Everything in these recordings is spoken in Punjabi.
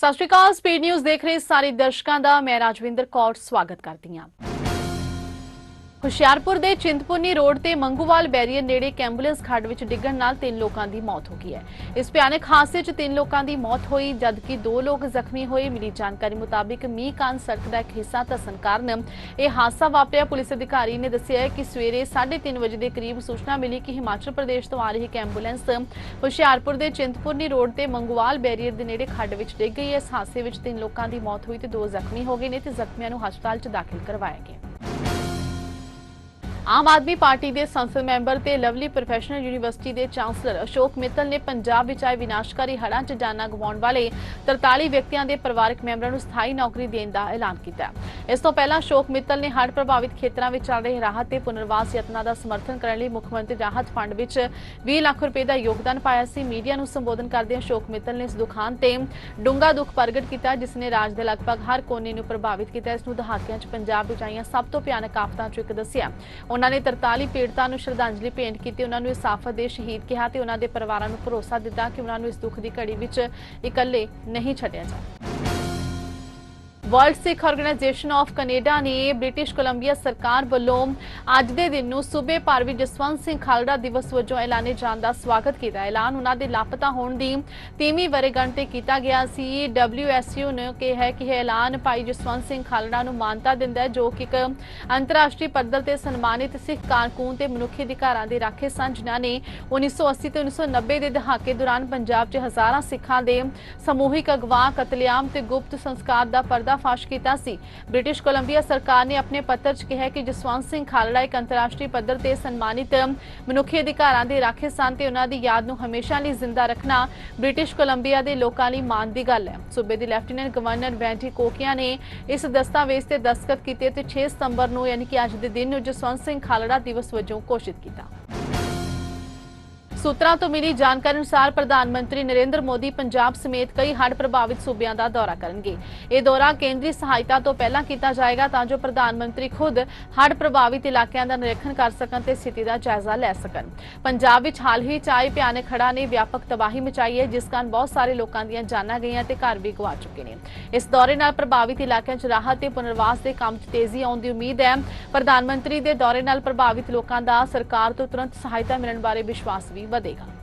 ਸਤਿ ਸ਼੍ਰੀ ਅਕਾਲ, ਸਪੀਡ ਨਿਊਜ਼ ਦੇਖ ਰਹੇ ਸਾਰੇ ਦਰਸ਼ਕਾਂ ਦਾ। ਮੈਂ ਰਾਜਵਿੰਦਰ ਕੌਰ, ਸਵਾਗਤ ਕਰਦੀ ਹਾਂ। ਹੁਸ਼ਿਆਰਪੁਰ ਦੇ ਚਿੰਤਪੁਰਨੀ ਰੋਡ ਤੇ ਮੰਗੂਵਾਲ ਬੈਰੀਅਰ ਨੇੜੇ ਇੱਕ ਐਂਬੂਲੈਂਸ ਖੱਡ ਵਿੱਚ ਡਿੱਗਣ ਨਾਲ ਤਿੰਨ ਲੋਕਾਂ ਦੀ ਮੌਤ ਹੋ ਗਈ ਹੈ। ਇਸ ਭਿਆਨਕ ਹਾਦਸੇ 'ਚ ਤਿੰਨ ਲੋਕਾਂ ਦੀ ਮੌਤ ਹੋਈ, ਜਦਕਿ ਦੋ ਲੋਕ ਜ਼ਖਮੀ ਹੋਏ। ਮਿਲੀ ਜਾਣਕਾਰੀ ਮੁਤਾਬਿਕ ਮੀਂਹ ਕਾਰਨ ਸੜਕ ਦਾ ਇੱਕ ਹਿੱਸਾ ਧੱਸਣ ਕਾਰਨ ਇਹ ਹਾਦਸਾ ਵਾਪਰਿਆ। ਪੁਲਿਸ ਅਧਿਕਾਰੀ ਨੇ ਦੱਸਿਆ ਕਿ ਸਵੇਰੇ 3:30 ਵਜੇ ਦੇ ਕਰੀਬ ਸੂਚਨਾ ਮਿਲੀ ਕਿ ਹਿਮਾਚਲ ਪ੍ਰਦੇਸ਼ ਤੋਂ ਆ ਰਹੀ ਇੱਕ ਐਂਬੂਲੈਂਸ ਹੁਸ਼ਿਆਰਪੁਰ ਦੇ ਚਿੰਤਪੁਰਨੀ ਰੋਡ ਤੇ ਮੰਗੂਵਾਲ ਬੈਰੀਅਰ ਦੇ ਨੇੜੇ ਖੱਡ ਵਿੱਚ ਡਿੱਗ ਗਈ ਹੈ। ਇਸ ਹਾਦਸੇ ਵਿੱਚ ਤਿੰਨ ਲੋਕਾਂ ਦੀ ਮੌਤ ਹੋਈ ਤੇ ਦੋ ਜ਼ਖਮੀ ਹੋ ਗਏ ਨੇ ਤੇ ਜ਼ਖਮੀਆਂ ਨੂੰ ਹਸਪਤਾਲ 'ਚ ਦਾਖਲ ਕਰਵਾਇਆ ਗਿਆ। ਆਮ ਆਦਮੀ ਪਾਰਟੀ ਦੇ ਸੰਸਦ ਮੈਂਬਰ ਤੇ ਲਵਲੀ ਪ੍ਰੋਫੈਸ਼ਨਲ ਯੂਨੀਵਰਸਿਟੀ ਦੇ ਚਾਂਸਲਰ ਅਸ਼ੋਕ ਮਿੱਤਲ ਨੇ ਪੰਜਾਬ ਵਿੱਚ ਆਏ ਵਿਨਾਸ਼ਕਾਰੀ ਹੜ੍ਹਾਂ 'ਚ ਜਾਨਾਂ ਗਵਾਉਣ ਵਾਲੇ 43 ਵਿਅਕਤੀਆਂ ਦੇ ਪਰਿਵਾਰਕ ਮੈਂਬਰਾਂ ਨੂੰ ਸਥਾਈ ਨੌਕਰੀ ਦੇਣ ਦਾ ਐਲਾਨ ਕੀਤਾ। ਇਸ ਤੋਂ ਪਹਿਲਾਂ ਅਸ਼ੋਕ ਮਿੱਤਲ ਨੇ ਹੜ੍ਹ ਪ੍ਰਭਾਵਿਤ ਖੇਤਰਾਂ ਵਿੱਚ ਚੱਲ ਰਹੇ ਰਾਹਤ ਤੇ ਪੁਨਰਵਾਸ ਯਤਨਾਂ ਦਾ ਸਮਰਥਨ ਕਰਨ ਲਈ ਮੁੱਖ ਮੰਤਰੀ ਰਾਹਤ ਫੰਡ ਵਿੱਚ 20 ਲੱਖ ਰੁਪਏ ਦਾ ਯੋਗਦਾਨ ਪਾਇਆ ਸੀ। ਮੀਡੀਆ ਨੂੰ ਸੰਬੋਧਨ ਕਰਦੇ ਅਸ਼ੋਕ ਮਿੱਤਲ ਨੇ ਇਸ ਦੁਖਾਂਤ ਤੇ ਡੂੰਘਾ ਦੁੱਖ ਪ੍ਰਗਟ ਕੀਤਾ, ਜਿਸ ਨੇ ਰਾਜ ਦੇ ਲਗਭਗ ਹਰ ਕੋਨੇ ਨੂੰ ਪ੍ਰਭਾਵਿਤ ਕੀਤਾ। ਇਸ ਨੂੰ ਦਹਾਕਿਆਂ 'ਚ ਪੰਜਾਬ ਵਿੱਚ ਆਈਆਂ ਸਭ ਤੋਂ ਭਿਆਨਕ ਆਫਤਾਂ 'ਚੋਂ ਇੱਕ ਦੱਸਿਆ। ਉਹਨਾਂ ਨੇ 43 ਪੀੜਤਾਂ ਨੂੰ ਸ਼ਰਧਾਂਜਲੀ ਭੇਂਟ ਕੀਤੀ, ਉਹਨਾਂ ਨੂੰ ਇਸਾਫਤ ਦੇ ਸ਼ਹੀਦ ਕਿਹਾ ਤੇ ਉਹਨਾਂ ਦੇ ਪਰਿਵਾਰਾਂ ਨੂੰ ਭਰੋਸਾ ਦਿੱਤਾ ਕਿ ਉਹਨਾਂ ਨੂੰ ਇਸ ਦੁੱਖ ਦੀ ਘੜੀ ਵਿੱਚ ਇਕੱਲੇ ਨਹੀਂ ਛੱਡਿਆ ਜਾਵੇਗਾ World Sikh Organization of Canada ਨੇ ਬ੍ਰਿਟਿਸ਼ ਕੋਲੰਬੀਆ ਸਰਕਾਰ ਵੱਲੋਂ ਅੱਜ ਦੇ ਦਿਨ ਨੂੰ ਸੂਬੇ ਭਰ ਵਿੱਚ ਜਸਵੰਤ ਸਿੰਘ ਖਾਲੜਾ ਦਿਵਸ ਵਜੋਂ ਐਲਾਨੇ ਜਾਣ ਦਾ ਸਵਾਗਤ ਕੀਤਾ। ਐਲਾਨ ਉਹਨਾਂ ਦੇ ਲਾਪਤਾ ਹੋਣ ਦੀ ਤੀਵੀਂ ਵਰੇਗੰਢ ਤੇ ਕੀਤਾ ਗਿਆ ਸੀ। WSU ਨੇ ਕਿਹਾ ਕਿ ਇਹ ਐਲਾਨ ਭਾਈ ਜਸਵੰਤ ਸਿੰਘ ਖਾਲੜਾ ਨੂੰ ਮਾਨਤਾ ਦਿੰਦਾ ਹੈ, ਜੋ ਕਿ ਇੱਕ ਅੰਤਰਰਾਸ਼ਟਰੀ ਪੱਧਰ ਤੇ ਸਨਮਾਨਿਤ ਸਿੱਖ ਕਾਰਕੂਨ ਤੇ ਮਨੁੱਖੀ ਅਧਿਕਾਰਾਂ ਦੇ ਰਾਖੇ ਸਨ, ਜਿਨ੍ਹਾਂ ਨੇ 1980 ਤੇ 1990 ਦੇ ਦਹਾਕੇ ਦੌਰਾਨ ਪੰਜਾਬ 'ਚ ਹਜ਼ਾਰਾਂ ਸਿੱਖਾਂ ਦੇ ਸਮੂਹਿਕ ਅਗਵਾ, ਕਤਲੇਆਮ ਤੇ ਗੁਪਤ ਸੰਸਕਾਰ ਦਾ ਪਰਦਾ ਫਾਸ਼ ਕੀਤਾ ਸੀ। ਬ੍ਰਿਟਿਸ਼ ਕੋਲੰਬੀਆ ਸਰਕਾਰ ਨੇ ਆਪਣੇ ਪੱਤਰ 'ਚ ਕਿਹਾ ਕਿ ਜਸਵੰਤ ਸਿੰਘ ਖਾਲੜਾ ਇੱਕ ਅੰਤਰਰਾਸ਼ਟਰੀ ਪੱਧਰ ਤੇ ਸਨਮਾਨਿਤ ਮਨੁੱਖੀ ਅਧਿਕਾਰਾਂ ਦੇ ਰਾਖੇ ਸਨ ਤੇ ਉਹਨਾਂ ਦੀ ਯਾਦ ਨੂੰ ਹਮੇਸ਼ਾ ਲਈ ਜ਼ਿੰਦਾ ਰੱਖਣਾ ਬ੍ਰਿਟਿਸ਼ ਕੋਲੰਬੀਆ ਦੇ ਲੋਕਾਂ ਲਈ ਮਾਣ ਦੀ ਗੱਲ ਹੈ। ਸੂਬੇ ਦੇ ਲੈਫਟੀਨੈਂਟ ਗਵਰਨਰ ਵੈਂਟੀ ਕੋਕੀਆ ਨੇ ਇਸ ਦਸਤਾਵੇਜ਼ ਤੇ ਦਸਤਖਤ ਕੀਤੇ ਤੇ 6 ਸਤੰਬਰ ਨੂੰ, ਯਾਨੀ ਕਿ ਅੱਜ ਦੇ ਦਿਨ ਨੂੰ, ਜਸਵੰਤ ਸਿੰਘ ਖਾਲੜਾ ਦਿਵਸ ਵਜੋਂ ਘੋਸ਼ਿਤ ਕੀਤਾ। ਸੂਤਰਾਂ ਤੋਂ ਮਿਲੀ ਜਾਣਕਾਰੀ ਅਨੁਸਾਰ ਪ੍ਰਧਾਨ ਮੰਤਰੀ ਨਰਿੰਦਰ ਮੋਦੀ ਪੰਜਾਬ ਸਮੇਤ ਕਈ ਹੜ੍ਹ ਪ੍ਰਭਾਵਿਤ ਸੂਬਿਆਂ ਦਾ ਦੌਰਾ ਕਰਨਗੇ। ਇਹ ਦੌਰਾ ਕੇਂਦਰੀ ਸਹਾਇਤਾ ਤੋਂ ਪਹਿਲਾਂ ਕੀਤਾ ਜਾਏਗਾ ਤਾਂ ਜੋ ਪ੍ਰਧਾਨ ਮੰਤਰੀ ਖੁਦ ਹੜ੍ਹ ਪ੍ਰਭਾਵਿਤ ਇਲਾਕਿਆਂ ਦਾ ਨਿਰੀਖਣ ਕਰ ਸਕਣ ਤੇ ਸਥਿਤੀ ਦਾ ਜਾਇਜ਼ਾ ਲੈ ਸਕਣ। ਪੰਜਾਬ ਵਿੱਚ ਹਾਲ ਹੀ ਚ ਭਿਆਨਕ ਖੜਾ ਨੇ ਵਿਆਪਕ ਤਬਾਹੀ ਮਚਾਈ ਹੈ, ਜਿਸ ਕਾਰਨ ਬਹੁਤ ਸਾਰੇ ਲੋਕਾਂ ਦੀਆਂ ਜਾਨਾਂ ਗਈਆਂ ਤੇ ਘਰ ਵੀ ਗਵਾ ਚੁੱਕੇ ਨੇ। ਇਸ ਦੌਰੇ ਨਾਲ ਪ੍ਰਭਾਵਿਤ ਇਲਾਕਿਆਂ 'ਚ ਰਾਹਤ ਤੇ ਪੁਨਰਵਾਸ ਦੇ ਕੰਮ 'ਚ ਤੇਜ਼ੀ ਆਉਣ ਦੀ ਉਮੀਦ ਹੈ। ਪ੍ਰਧਾਨ ਮੰਤਰੀ ਦੇ ਦੌਰੇ ਨਾਲ ਪ੍ਰਭਾਵਿਤ ਲੋਕਾਂ ਦਾ ਸਰਕਾਰ ਤੋਂ ਤੁਰੰਤ ਸਹਾਇਤਾ ਮਿਲਣ ਬਾਰੇ ਵਿਸ਼ਵਾਸ ਵੀ 他。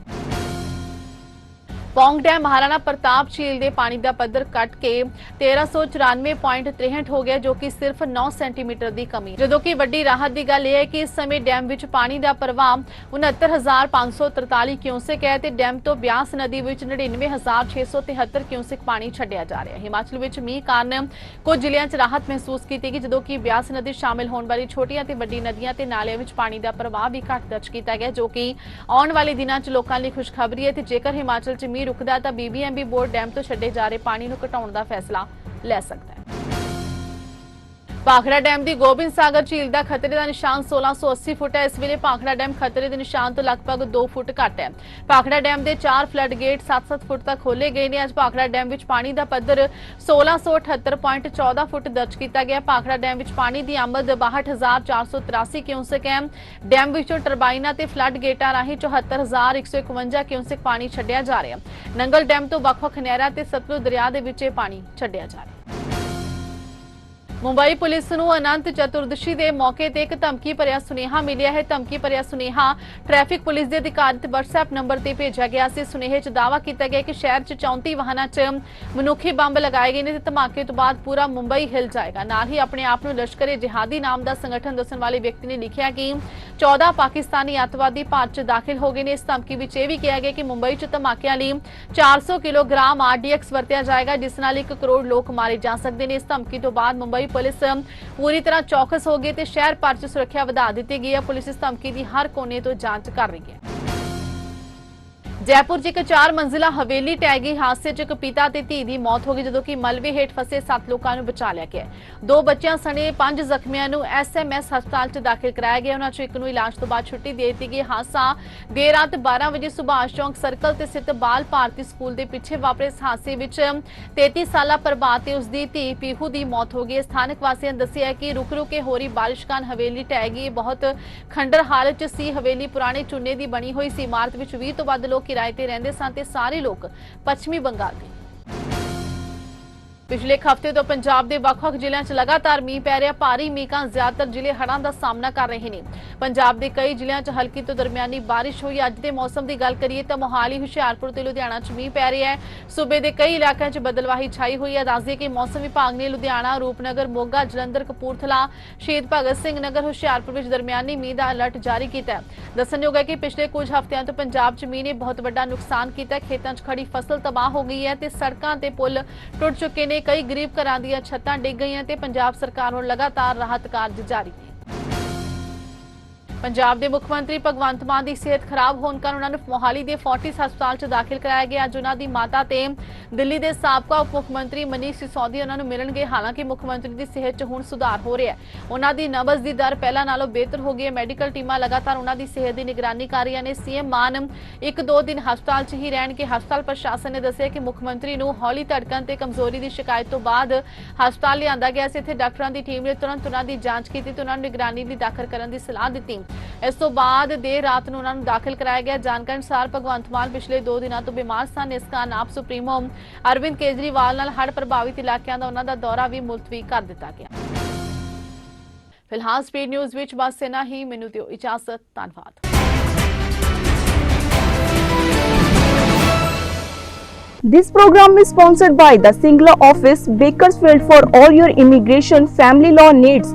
ਪੌਂਗ ਡੈਮ ਮਹਾਰਾਣਾ ਪ੍ਰਤਾਪ ਝੀਲ ਦੇ ਪਾਣੀ ਦਾ ਪੱਧਰ ਘਟ ਕੇ 1394.63 ਹੋ ਗਿਆ, ਜੋ ਕਿ ਸਿਰਫ 9 ਸੈਂਟੀਮੀਟਰ ਦੀ ਕਮੀ ਜਦੋਂ ਕਿ ਵੱਡੀ ਰਾਹਤ ਦੀ ਗੱਲ ਇਹ ਹੈ ਕਿ ਇਸ ਸਮੇਂ ਡੈਮ ਵਿੱਚ ਪਾਣੀ ਦਾ ਪ੍ਰਵਾਹ 69543 ਕਿਊਸੈਕ ਹੈ ਤੇ ਡੈਮ ਤੋਂ ਬਿਆਸ ਨਦੀ ਵਿੱਚ 99673 ਕਿਊਸੈਕ ਪਾਣੀ ਛੱਡਿਆ ਜਾ ਰਿਹਾ ਹੈ। ਹਿਮਾਚਲ ਵਿੱਚ ਮੀਂਹ ਕਾਰਨ ਕੁਝ ਜ਼ਿਲ੍ਹਿਆਂ 'ਚ ਰਾਹਤ ਮਹਿਸੂਸ ਕੀਤੀ ਗਈ, ਜਦੋਂ ਕਿ ਬਿਆਸ ਨਦੀ ਸ਼ਾਮਿਲ ਹੋਣ ਵਾਲੀ ਛੋਟੀਆਂ ਤੇ ਵੱਡੀ ਨਦੀਆਂ ਤੇ ਨਾਲਿਆਂ ਵਿੱਚ ਪਾਣੀ ਦਾ ਪ੍ਰਵਾਹ ਵੀ ਘੱਟ ਦਰਜ ਕੀਤਾ ਗਿਆ, ਜੋ ਕਿ ਆਉਣ ਵਾਲੇ ਦਿਨਾਂ 'ਚ ਲੋਕਾਂ ਲਈ ਖੁਸ਼ਖਬਰੀ ਹੈ ਤੇ ਜੇਕਰ ਹਿਮਾਚਲ 'ਚ ਮੀਂਹ ਰੁਕਦਾ ਤਾਂ ਬੀਬੀਐਮਬੀ ਬੋਰਡ ਡੈਮ ਤੋਂ ਛੱਡੇ ਜਾ ਰਹੇ ਪਾਣੀ ਨੂੰ ਘਟਾਉਣ ਦਾ ਫੈਸਲਾ ਲੈ ਸਕਦਾ ਹੈ। ਭਾਖੜਾ ਡੈਮ ਦੀ ਗੋਬਿੰਦ ਸਾਗਰ ਝੀਲ ਦਾ ਖਤਰੇ ਦਾ ਨਿਸ਼ਾਨ 1680 ਫੁੱਟ ਹੈ। ਇਸ ਵੇਲੇ ਭਾਖੜਾ ਡੈਮ ਖਤਰੇ ਦੇ ਨਿਸ਼ਾਨ ਤੋਂ ਲਗਭਗ 2 ਫੁੱਟ ਘੱਟ ਹੈ। ਭਾਖੜਾ ਡੈਮ ਦੇ 4 ਫਲੱਡ ਗੇਟ 7-7 ਫੁੱਟ ਤੱਕ ਖੋਲੇ ਗਏ ਨੇ। ਅੱਜ ਭਾਖੜਾ ਡੈਮ ਵਿੱਚ ਪਾਣੀ ਦਾ ਪੱਧਰ 1678.14 ਫੁੱਟ ਦਰਜ ਕੀਤਾ ਗਿਆ। ਭਾਖੜਾ ਡੈਮ ਵਿੱਚ ਪਾਣੀ ਦੀ ਆਮਦ 62483 ਕਿਊਸਕ ਹੈ। ਡੈਮ ਵਿੱਚੋਂ ਟਰਬਾਈਨਾਂ ਤੇ ਫਲੱਡ ਗੇਟਾਂ ਰਾਹੀਂ 74151 ਕਿਊਸਕ ਪਾਣੀ ਛੱਡਿਆ ਜਾ ਰਿਹਾ ਨੰਗਲ ਡੈਮ ਤੋਂ ਵੱਖ-ਵੱਖ ਨਹਿਰਾਂ ਤੇ ਸਤਲੁਜ ਦਰਿਆ ਦੇ ਵਿੱਚ ਇਹ ਪਾਣੀ ਛੱਡਿਆ ਜਾ ਰਿਹਾ ਮੁੰਬਈ ਪੁਲਿਸ ਨੂੰ ਅਨੰਤ ਚਤੁਰਦਸ਼ੀ ਦੇ ਮੌਕੇ ਤੇ ਇੱਕ ਧਮਕੀ ਭਰਿਆ ਸੁਨੇਹਾ ਮਿਲਿਆ ਹੈ। ਧਮਕੀ ਭਰਿਆ ਸੁਨੇਹਾ ਟ੍ਰੈਫਿਕ ਪੁਲਿਸ ਦੇ ਅਧਿਕਾਰਿਤ WhatsApp ਨੰਬਰ ਤੇ ਭੇਜਿਆ ਗਿਆ ਸੀ। ਸੁਨੇਹੇ 'ਚ ਦਾਅਵਾ ਕੀਤਾ ਗਿਆ ਕਿ ਸ਼ਹਿਰ 'ਚ 34 ਵਾਹਨਾਂ 'ਚ ਮਨੁੱਖੀ ਬੰਬ ਲਗਾਏ ਗਏ ਨੇ ਤੇ ਧਮਾਕੇ ਤੋਂ ਬਾਅਦ ਪੂਰਾ ਮੁੰਬਈ ਹਿਲ ਜਾਏਗਾ। ਨਾਲ ਹੀ ਆਪਣੇ ਆਪ ਨੂੰ ਲਸ਼ਕਰੇ ਜਿਹਾਦੀ ਨਾਮ ਦਾ ਸੰਗਠਨ ਦੱਸਣ ਵਾਲੇ ਵਿਅਕਤੀ ਨੇ ਲਿਖਿਆ ਕਿ 14 ਪਾਕਿਸਤਾਨੀ ਅੱਤਵਾਦੀ ਭਾਰਤ 'ਚ ਦਾਖਲ ਹੋ ਗਏ ਨੇ। ਇਸ ਧਮਕੀ ਵਿੱਚ ਇਹ ਵੀ ਕਿਹਾ ਗਿਆ ਕਿ ਮੁੰਬਈ 'ਚ ਧਮਾਕਿਆਂ ਲਈ 400 ਕਿਲੋਗ੍ਰਾਮ ਆਰਡੀਐਕਸ ਵਰਤਿਆ ਜਾਏਗਾ, ਜਿਸ ਨਾਲ 1 ਕਰੋੜ ਲੋਕ ਮਾਰੇ ਜਾ ਸਕਦੇ ਨੇ। ਇਸ ਧਮਕੀ ਤੋਂ ਬਾਅਦ ਮੁੰਬਈ ਪੁਲਿਸ ਪੂਰੀ ਤਰ੍ਹਾਂ ਚੌਕਸ ਹੋ ਗਈ ਤੇ ਸ਼ਹਿਰ ਭਰ 'ਚ ਸੁਰੱਖਿਆ ਵਧਾ ਦਿੱਤੀ ਗਈ ਹੈ। ਪੁਲਿਸ ਇਸ ਧਮਕੀ ਦੀ ਹਰ ਕੋਨੇ ਤੋਂ ਜਾਂਚ ਕਰ ਰਹੀ ਹੈ। ਜੈਪੁਰ 'ਚ ਇੱਕ ਚਾਰ ਮੰਜ਼ਿਲਾ ਹਵੇਲੀ ਟਹਿ ਗਈ ਹਾਦਸੇ 'ਚ ਇੱਕ ਪਿਤਾ ਤੇ ਧੀ ਦੀ ਮੌਤ ਹੋ ਗਈ, ਜਦੋਂ ਕਿ ਮਲਬੇ ਹੇਠ ਫਸੇ 7 ਲੋਕਾਂ ਨੂੰ ਬਚਾ ਲਿਆ ਗਿਆ ਦੋ ਬੱਚਿਆਂ ਸਣੇ ਪੰਜ ਜ਼ਖਮੀਆਂ ਨੂੰ ਐਸਐਮਐਸ ਹਸਪਤਾਲ 'ਚ ਦਾਖਲ ਕਰਾਇਆ ਗਿਆ। ਉਹਨਾਂ 'ਚੋਂ ਇੱਕ ਨੂੰ ਇਲਾਜ ਤੋਂ ਬਾਅਦ ਛੁੱਟੀ ਦੇ ਦਿੱਤੀ ਗਈ। ਹਾਦਸਾ ਦੇਰ ਰਾਤ 12 ਵਜੇ ਸੁਭਾਸ਼ ਚੌਂਕ ਸਰਕਲ ਤੇ ਸਥਿਤ ਬਾਲ ਭਾਰਤੀ ਸਕੂਲ ਦੇ ਪਿੱਛੇ ਵਾਪਰੇ। ਇਸ ਹਾਦਸੇ ਵਿੱਚ 33 ਸਾਲਾ ਪ੍ਰਭਾਤ ਤੇ ਉਸ ਦੀ ਧੀ ਪੀਹੂ ਦੀ ਮੌਤ ਹੋ ਗਈ। ਸਥਾਨਕ ਵਾਸੀਆਂ ਨੇ ਦੱਸਿਆ ਕਿ ਰੁਕ ਰੁਕ ਕੇ ਹੋ ਰਹੀ ਬਾਰਿਸ਼ ਕਾਰਨ ਹਵੇਲੀ ਢਹਿ ਗਈ। ਬਹੁਤ ਖੰਡਰ ਹਾਲਤ 'ਚ ਸੀ। ਹਵੇਲੀ ਪੁਰਾਣੇ ਚੂਨੇ ਦੀ ਬਣੀ ਹੋਈ ਸੀ। ਇਮਾਰਤ ਵਿੱਚ 20 ਤੋਂ ਵੱਧ ਲੋਕ ਕਿਰਾਏ ਤੇ ਰਹਿੰਦੇ ਸਨ ਤੇ ਸਾਰੇ ਲੋਕ ਪੱਛਮੀ ਬੰਗਾਲ ਦੇ ਪਿਛਲੇ ਇੱਕ ਹਫ਼ਤੇ ਤੋਂ ਪੰਜਾਬ ਦੇ ਵੱਖ-ਵੱਖ ਜ਼ਿਲ੍ਹਿਆਂ 'ਚ ਲਗਾਤਾਰ ਮੀਂਹ ਪੈ ਰਿਹਾ। ਭਾਰੀ ਮੀਂਹ ਕਾਰਨ ਜ਼ਿਆਦਾਤਰ ਜ਼ਿਲ੍ਹੇ ਹੜ੍ਹਾਂ ਦਾ ਸਾਹਮਣਾ ਕਰ ਰਹੇ ਨੇ। ਪੰਜਾਬ ਦੇ ਕਈ ਜ਼ਿਲ੍ਹਿਆਂ 'ਚ ਹਲਕੀ ਤੋਂ ਦਰਮਿਆਨੀ ਬਾਰਿਸ਼ ਹੋਈ। ਅੱਜ ਦੇ ਮੌਸਮ ਦੀ ਗੱਲ ਕਰੀਏ ਤਾਂ ਮੋਹਾਲੀ, ਹੁਸ਼ਿਆਰਪੁਰ ਤੇ ਲੁਧਿਆਣਾ 'ਚ ਮੀਂਹ ਪੈ ਰਿਹਾ ਹੈ। ਸੂਬੇ ਦੇ ਕਈ ਇਲਾਕਿਆਂ 'ਚ ਬਦਲਵਾਹੀ ਛਾਈ ਹੋਈ ਹੈ। ਦੱਸਦੇ ਕਿ ਮੌਸਮ ਵਿਭਾਗ ਨੇ ਲੁਧਿਆਣਾ, ਰੂਪਨਗਰ, ਮੋਗਾ, ਜਲੰਧਰ, ਕਪੂਰਥਲਾ, ਸ਼ਹੀਦ ਭਗਤ ਸਿੰਘ ਨਗਰ, ਹੁਸ਼ਿਆਰਪੁਰ ਵਿੱਚ ਦਰਮਿਆਨੀ ਮੀਂਹ ਦਾ ਅਲਰਟ ਜਾਰੀ ਕੀਤਾ ਹੈ। ਦੱਸਣਯੋਗ ਹੈ ਕਿ ਪਿਛਲੇ ਕੁਝ ਹਫ਼ਤਿਆਂ ਤੋਂ ਪੰਜਾਬ 'ਚ ਮੀਂਹ ਨੇ ਬਹੁਤ ਵੱਡਾ ਨੁਕਸਾਨ ਕੀਤਾ ਖੇਤਾਂ 'ਚ ਖੜੀ ਫਸਲ ਤਬਾਹ ਹੋ ਗਈ ਹੈ ਤੇ ਸੜਕਾਂ ਤੇ ਪੁਲ ਟੁੱਟ ਚੁੱਕੇ ਨੇ। ਕਈ ਗਰੀਬ ਘਰਾਂ ਦੀਆਂ ਛੱਤਾਂ ਡਿੱਗ ਗਈਆਂ ਤੇ ਪੰਜਾਬ ਸਰਕਾਰ ਨੂੰ ਲਗਾਤਾਰ ਰਾਹਤ ਕਾਰਜ ਜਾਰੀ ਪੰਜਾਬ ਦੇ ਮੁੱਖ ਮੰਤਰੀ ਭਗਵੰਤ ਮਾਨ ਦੀ ਸਿਹਤ ਖਰਾਬ ਹੋਣ ਕਾਰਨ ਉਹਨਾਂ ਨੂੰ ਮੋਹਾਲੀ ਦੇ ਫੋਰਟਿਸ ਹਸਪਤਾਲ 'ਚ ਦਾਖਲ ਕਰਾਇਆ ਗਿਆ। ਅੱਜ ਉਹਨਾਂ ਦੀ ਮਾਤਾ ਤੇ ਦਿੱਲੀ ਦੇ ਸਾਬਕਾ ਉਪ ਮੁੱਖ ਮੰਤਰੀ ਮਨੀਸ਼ ਸਿਸੋਦੀ ਉਹਨਾਂ ਨੂੰ ਮਿਲਣਗੇ। ਹਾਲਾਂਕਿ ਮੁੱਖ ਮੰਤਰੀ ਦੀ ਸਿਹਤ 'ਚ ਹੁਣ ਸੁਧਾਰ ਹੋ ਰਿਹਾ ਹੈ। ਉਹਨਾਂ ਦੀ ਨਬਜ਼ ਦੀ ਦਰ ਪਹਿਲਾਂ ਨਾਲੋਂ ਬਿਹਤਰ ਹੋ ਗਈ ਹੈ। ਮੈਡੀਕਲ ਟੀਮਾਂ ਲਗਾਤਾਰ ਉਹਨਾਂ ਦੀ ਸਿਹਤ ਦੀ ਨਿਗਰਾਨੀ ਕਰ ਰਹੀਆਂ ਨੇ। ਸੀਐਮ ਮਾਨ ਇੱਕ ਦੋ ਦਿਨ ਹਸਪਤਾਲ 'ਚ ਹੀ ਰਹਿਣਗੇ। ਹਸਪਤਾਲ ਪ੍ਰਸ਼ਾਸਨ ਨੇ ਦੱਸਿਆ ਕਿ ਮੁੱਖ ਮੰਤਰੀ ਨੂੰ ਹੌਲੀ ਧੜਕਣ ਤੇ ਕਮਜ਼ੋਰੀ ਦੀ ਸ਼ਿਕਾਇਤ ਤੋਂ ਬਾਅਦ ਹਸਪਤਾਲ ਲਿਆਂਦਾ ਗਿਆ ਸੀ। ਇੱਥੇ ਡਾਕਟਰਾਂ ਦੀ ਟੀਮ ਨੇ ਤੁਰੰਤ ਉਹਨਾਂ ਦੀ ਜਾਂਚ ਕੀਤੀ ਤੇ ਉਹਨਾਂ ਨੂੰ ਨਿਗਰਾਨੀ ਲਈ ਦਾਖਲ ਕਰਨ ਦੀ ਸਲਾਹ ਦਿੱਤੀ। ਇਸ ਤੋਂ ਬਾਅਦ ਦੇਰ ਰਾਤ ਨੂੰ ਉਹਨਾਂ ਨੂੰ ਦਾਖਲ ਕਰਾਇਆ ਗਿਆ। ਜਾਣਕਾਰੀ ਅਨੁਸਾਰ ਭਗਵੰਤ ਮਾਨ ਪਿਛਲੇ 2 ਦਿਨਾਂ ਤੋਂ ਬਿਮਾਰ ਸਨ। ਇਸ ਕਾਰਨ ਆਪ ਸੁਪਰੀਮੋ ਅਰਵਿੰਦ ਕੇਜਰੀਵਾਲ ਨਾਲ ਹੜ੍ਹ ਪ੍ਰਭਾਵਿਤ ਇਲਾਕਿਆਂ ਦਾ ਉਹਨਾਂ ਦਾ ਦੌਰਾ ਵੀ ਮੁਲਤਵੀ ਕਰ ਦਿੱਤਾ ਗਿਆ। ਫਿਲਹਾਲ ਸਪੀਡ ਨਿਊਜ਼ ਵਿੱਚ ਬਸ ਇਨਾ ਹੀ। ਮੈਨੂੰ ਦਿਓ ਇਜਾਜ਼ਤ। ਧੰਨਵਾਦ। This program is sponsored by the Singla office, Bakersfield for all your immigration family law needs.